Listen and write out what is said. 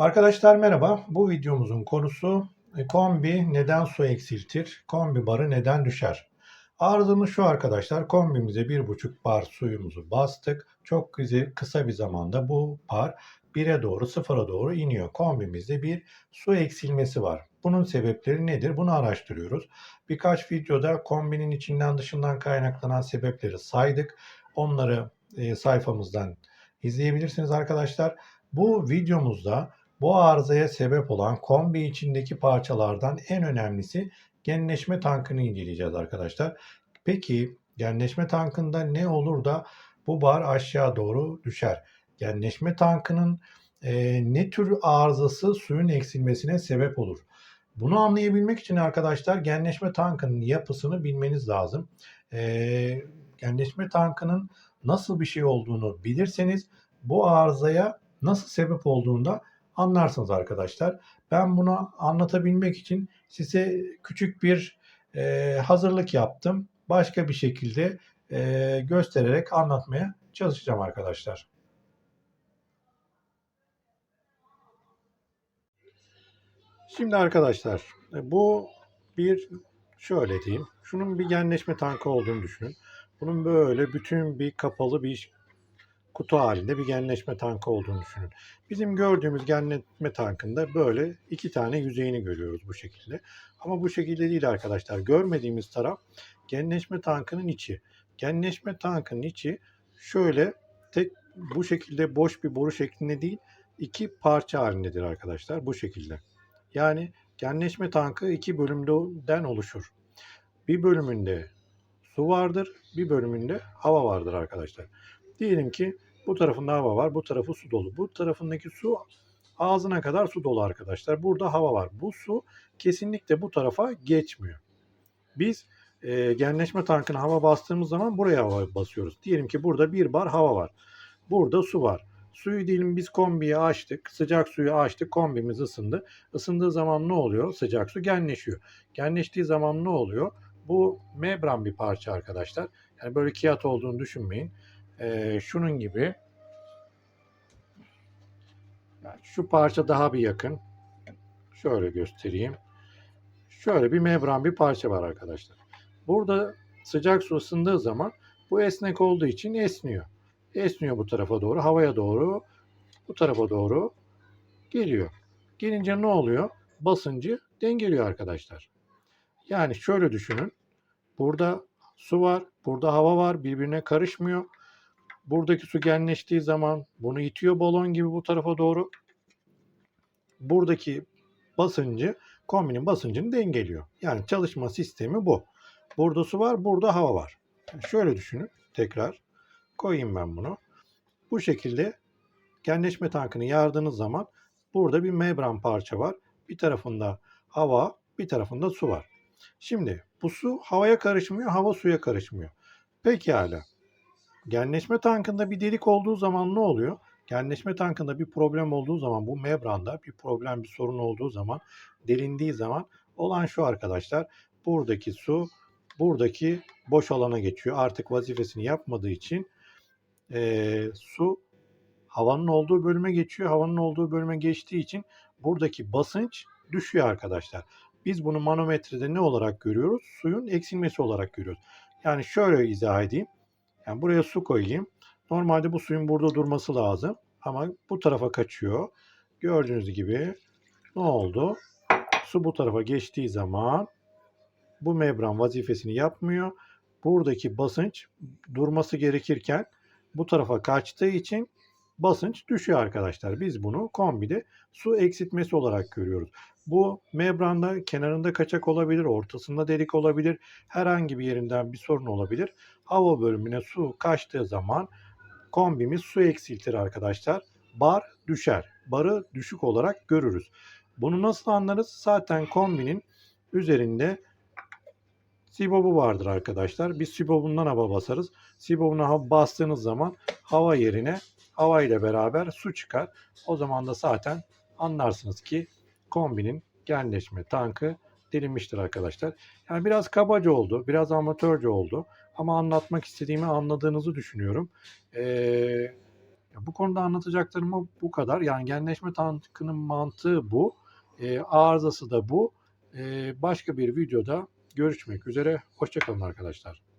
Arkadaşlar merhaba. Bu videomuzun konusu e, kombi neden su eksiltir? Kombi barı neden düşer? Arızamız şu arkadaşlar. Kombimize bir buçuk bar suyumuzu bastık. Çok kısa bir zamanda bu bar 1'e doğru sıfıra doğru iniyor. Kombimizde bir su eksilmesi var. Bunun sebepleri nedir? Bunu araştırıyoruz. Birkaç videoda kombinin içinden dışından kaynaklanan sebepleri saydık. Onları e, sayfamızdan izleyebilirsiniz arkadaşlar. Bu videomuzda bu arızaya sebep olan kombi içindeki parçalardan en önemlisi genleşme tankını inceleyeceğiz arkadaşlar. Peki genleşme tankında ne olur da bu bar aşağı doğru düşer? Genleşme tankının e, ne tür arızası suyun eksilmesine sebep olur? Bunu anlayabilmek için arkadaşlar genleşme tankının yapısını bilmeniz lazım. E, genleşme tankının nasıl bir şey olduğunu bilirseniz bu arızaya nasıl sebep olduğunu da anlarsınız arkadaşlar. Ben bunu anlatabilmek için size küçük bir e, hazırlık yaptım. Başka bir şekilde e, göstererek anlatmaya çalışacağım arkadaşlar. Şimdi arkadaşlar e, bu bir şöyle diyeyim. Şunun bir genleşme tankı olduğunu düşünün. Bunun böyle bütün bir kapalı bir kutu halinde bir genleşme tankı olduğunu düşünün. Bizim gördüğümüz genleşme tankında böyle iki tane yüzeyini görüyoruz bu şekilde. Ama bu şekilde değil arkadaşlar. Görmediğimiz taraf genleşme tankının içi. Genleşme tankının içi şöyle tek bu şekilde boş bir boru şeklinde değil iki parça halindedir arkadaşlar bu şekilde. Yani genleşme tankı iki bölümden oluşur. Bir bölümünde su vardır, bir bölümünde hava vardır arkadaşlar. Diyelim ki bu tarafında hava var, bu tarafı su dolu. Bu tarafındaki su ağzına kadar su dolu arkadaşlar. Burada hava var. Bu su kesinlikle bu tarafa geçmiyor. Biz e, genleşme tankına hava bastığımız zaman buraya hava basıyoruz. Diyelim ki burada bir bar hava var. Burada su var. Suyu diyelim biz kombiye açtık. Sıcak suyu açtık. Kombimiz ısındı. Isındığı zaman ne oluyor? Sıcak su genleşiyor. Genleştiği zaman ne oluyor? Bu membran bir parça arkadaşlar. Yani böyle kağıt olduğunu düşünmeyin. Ee, şunun gibi. Şu parça daha bir yakın. Şöyle göstereyim. Şöyle bir membran bir parça var arkadaşlar. Burada sıcak su ısındığı zaman bu esnek olduğu için esniyor. Esniyor bu tarafa doğru, havaya doğru, bu tarafa doğru geliyor. Gelince ne oluyor? Basıncı dengeliyor arkadaşlar. Yani şöyle düşünün. Burada su var, burada hava var, birbirine karışmıyor. Buradaki su genleştiği zaman bunu itiyor balon gibi bu tarafa doğru. Buradaki basıncı, kombinin basıncını dengeliyor. Yani çalışma sistemi bu. Burada su var, burada hava var. Şöyle düşünün. Tekrar koyayım ben bunu. Bu şekilde genleşme tankını yardığınız zaman burada bir membran parça var. Bir tarafında hava, bir tarafında su var. Şimdi bu su havaya karışmıyor, hava suya karışmıyor. Pekala. Genleşme tankında bir delik olduğu zaman ne oluyor? Genleşme tankında bir problem olduğu zaman bu membranda bir problem, bir sorun olduğu zaman delindiği zaman olan şu arkadaşlar. Buradaki su buradaki boş alana geçiyor. Artık vazifesini yapmadığı için e, su havanın olduğu bölüme geçiyor. Havanın olduğu bölüme geçtiği için buradaki basınç düşüyor arkadaşlar. Biz bunu manometrede ne olarak görüyoruz? Suyun eksilmesi olarak görüyoruz. Yani şöyle izah edeyim. Yani buraya su koyayım. Normalde bu suyun burada durması lazım. Ama bu tarafa kaçıyor. Gördüğünüz gibi ne oldu? Su bu tarafa geçtiği zaman bu membran vazifesini yapmıyor. Buradaki basınç durması gerekirken bu tarafa kaçtığı için basınç düşüyor arkadaşlar. Biz bunu kombide su eksiltmesi olarak görüyoruz. Bu membranda kenarında kaçak olabilir, ortasında delik olabilir, herhangi bir yerinden bir sorun olabilir. Hava bölümüne su kaçtığı zaman kombimiz su eksiltir arkadaşlar. Bar düşer. Barı düşük olarak görürüz. Bunu nasıl anlarız? Zaten kombinin üzerinde sibobu vardır arkadaşlar. Biz sibobundan hava basarız. Sibobuna hava bastığınız zaman hava yerine hava ile beraber su çıkar. O zaman da zaten anlarsınız ki kombinin genleşme tankı delinmiştir arkadaşlar. Yani biraz kabaca oldu, biraz amatörce oldu ama anlatmak istediğimi anladığınızı düşünüyorum. Ee, bu konuda anlatacaklarım bu kadar. Yani genleşme tankının mantığı bu. E, arızası da bu. E, başka bir videoda görüşmek üzere. Hoşçakalın arkadaşlar.